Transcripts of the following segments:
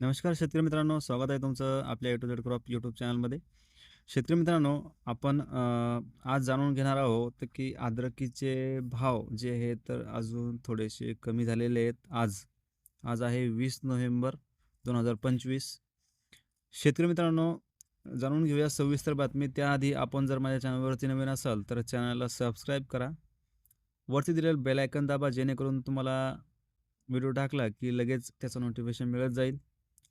नमस्कार शेतकरी मित्रांनो स्वागत आहे तुमचं आपल्या A to Z crop YouTube चॅनलमध्ये शेतकरी मित्रांनो आपण आज जाणून घेणार आहोत की अद्रकीचे भाव जे आहेत तर अजून थोडेसे कमी झालेले आहेत आज. आज आहे वीस नोव्हेंबर दोन हजार पंचवीस. शेतकरी मित्रांनो जाणून घेऊया सविस्तर बातमी. त्याआधी आपण जर माझ्या चॅनलवरती नवीन असाल तर चॅनलला सबस्क्राईब करा. वरती दिलेलं बेल आयकन दाबा जेणेकरून तुम्हाला व्हिडिओ टाकला की लगेच त्याचं नोटिफिकेशन मिळत जाईल.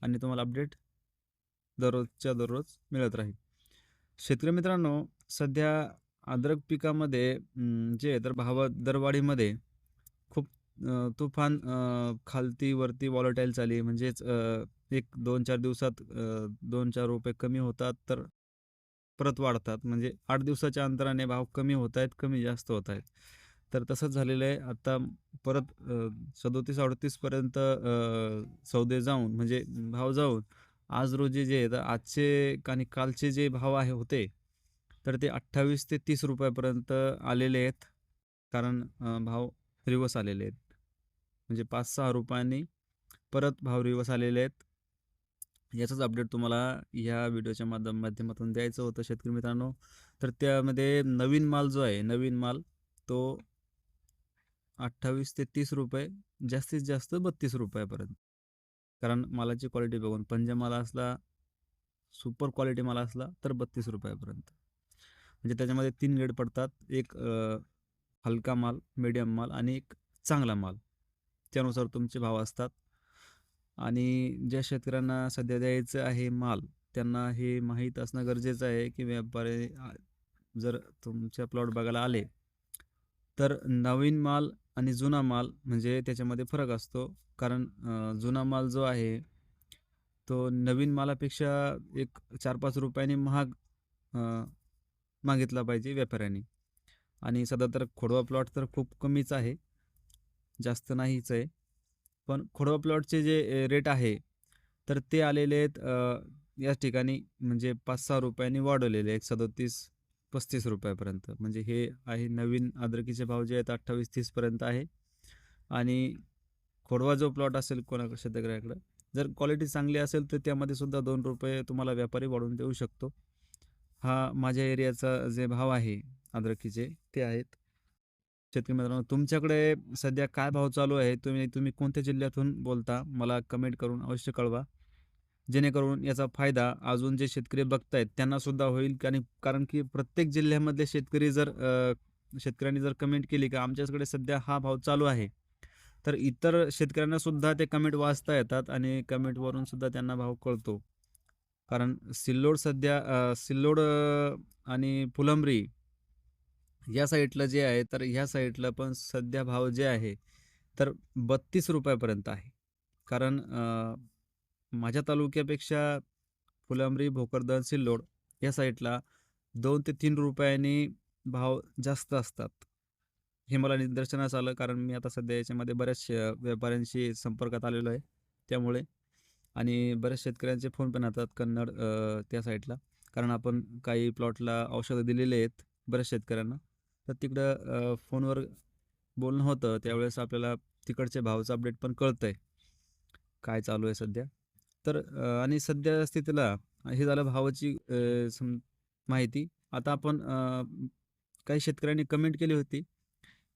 आणि तुम्हाला अपडेट दररोजच्या दररोज मिळत राहील. शेतकरी मित्रांनो सध्या अद्रक पिकामध्ये जे तर भाव दरवाढीमध्ये खूप तुफान खालती वरती वॉलटाईल चालली म्हणजेच एक दोन चार दिवसात दोन चार रुपये कमी होतात तर परत वाढतात. म्हणजे आठ दिवसाच्या अंतराने भाव कमी होत आहेत कमी जास्त होत आहेत. तर तसंच झालेलं आहे. आत्ता परत सदोतीस अडतीसपर्यंत सौदे जाऊन म्हणजे भाव जाऊन आज रोजी जे आहेत आजचे आणि कालचे जे भाव आहे होते तर ते अठ्ठावीस ते तीस रुपयापर्यंत आलेले आहेत. कारण भाव रिवर्स आलेले आहेत. म्हणजे पाच सहा रुपयांनी परत भाव रिवर्स आलेले आहेत. याचंच अपडेट तुम्हाला ह्या व्हिडिओच्या माध्यम माध्यमातून द्यायचं होतं शेतकरी मित्रांनो. तर त्यामध्ये नवीन माल जो आहे नवीन माल तो अठ्ठावीस ते तीस रुपये जास्तीत जास्त बत्तीस रुपयापर्यंत. कारण मालाची क्वालिटी बघून पंचमाला असला सुपर क्वालिटी माल असला तर बत्तीस रुपयापर्यंत. म्हणजे त्याच्यामध्ये तीन ग्रेड पडतात. एक हलका माल मीडियम माल आणि एक चांगला माल. त्यानुसार तुमचे भाव असतात. आणि ज्या शेतकऱ्यांना सध्या द्यायचं आहे माल त्यांना हे माहीत असणं गरजेचं आहे की व्यापारी जर तुमच्या प्लॉट बघायला आले तर नवीन माल आणि जुना माल म्हणजे त्याच्यामध्ये फरक असतो. कारण जुना माल जो आहे तो नवीन मालापेक्षा एक चार पाच रुपयांनी महाग मागितला पाहिजे व्यापाऱ्यांनी. आणि सध्या तर खोडवा प्लॉट तर खूप कमीच आहे. जास्त नाहीच आहे. पण खोडवा प्लॉटचे जे रेट आहे तर ते आलेले आहेत या ठिकाणी म्हणजे पाच सहा रुपयांनी वाढवलेले आहेत. सदोतीस पस्तीस रुपयापर्यंत. म्हणजे हे आहे नवीन अद्रकीचे भाव जे आहेत अठ्ठावीस तीसपर्यंत आहे. आणि खोडवा जो प्लॉट असेल कोणा शेतकऱ्याकडं जर क्वालिटी चांगली असेल तर त्यामध्ये सुद्धा दोन रुपये तुम्हाला व्यापारी वाढवून देऊ शकतो. हा माझ्या एरियाचा जे भाव आहे अद्रकीचे ते आहेत. शेतकरी मित्रांनो तुमच्याकडे सध्या काय भाव चालू आहे? तुम्ही तुम्ही कोणत्या जिल्ह्यातून बोलता? मला कमेंट करून अवश्य कळवा. जेणेकरून याचा फायदा अजून जे शेतकरी बघतायत त्यांना सुद्धा होईल. आणि कारण की प्रत्येक जिल्ह्यामधले शेतकरी जर शेतकऱ्यांनी जर कमेंट केली का आमच्याकडे सध्या हा भाव चालू आहे तर इतर शेतकऱ्यांना सुद्धा ते कमेंट वाचता येतात आणि कमेंटवरून सुद्धा त्यांना भाव कळतो. कारण सिल्लोड सध्या सिल्लोड आणि फुलंब्री या साईडला जे आहे तर ह्या साईडला पण सध्या भाव जे आहे तर बत्तीस रुपयापर्यंत आहे. कारण माझ्या तालुक्यापेक्षा फुलांबरी भोकरदन सिल्लोड या साईडला दोन ते तीन रुपयांनी भाव जास्त असतात हे मला निदर्शनास आलं. कारण मी आता सध्या याच्यामध्ये बऱ्याचशा व्यापाऱ्यांशी संपर्कात आलेलो आहे त्यामुळे. आणि बऱ्याच शेतकऱ्यांचे फोन पण येतात कन्नड त्या साईडला कारण आपण काही प्लॉटला औषधं दिलेले आहेत बऱ्याच शेतकऱ्यांना. तर तिकडं फोनवर बोलणं होतं. त्यावेळेस आपल्याला तिकडचे भावचं अपडेट पण कळतं आहे काय चालू आहे सध्या? तर आणि सध्या स्थितीला हे झालं भावाची सम माहिती. आता आपण काही शेतकऱ्यांनी कमेंट केली होती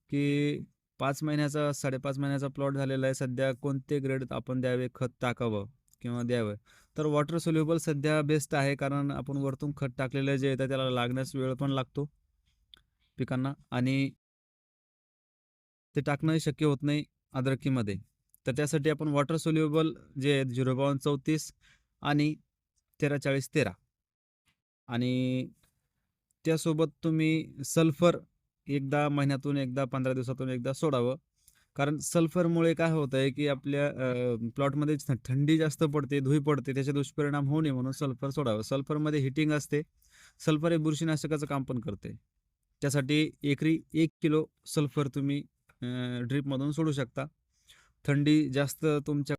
की पाच महिन्याचा साडेपाच महिन्याचा प्लॉट झालेला आहे. सध्या कोणते ग्रेड आपण द्यावे? खत टाकावं किंवा द्यावं? तर वॉटर सोल्युबल सध्या बेस्ट आहे कारण आपण वरतून खत टाकलेलं जे येतं त्याला लागण्यास वेळ पण लागतो पिकांना आणि ते टाकणंही शक्य होत नाही अद्रकीमध्ये तर त्यासाठी आपण वॉटर सोल्युबल जे आहेत झिरो बावन्न चौतीस आणि तेरा चाळीस तेरा. आणि त्यासोबत तुम्ही सल्फर एकदा महिन्यातून एकदा पंधरा दिवसातून एकदा सोडावं. कारण सल्फरमुळे काय होतं आहे की आपल्या प्लॉटमध्ये थंडी जास्त पडते धुई पडते त्याचे दुष्परिणाम होऊ नये म्हणून सल्फर सोडावं. सल्फरमध्ये हिटिंग असते. सल्फर हे बुरशीनाशकाचं काम पण करते. त्यासाठी एकरी एक किलो सल्फर तुम्ही ड्रीपमधून सोडू शकता. थंडी जास्त तुमच्या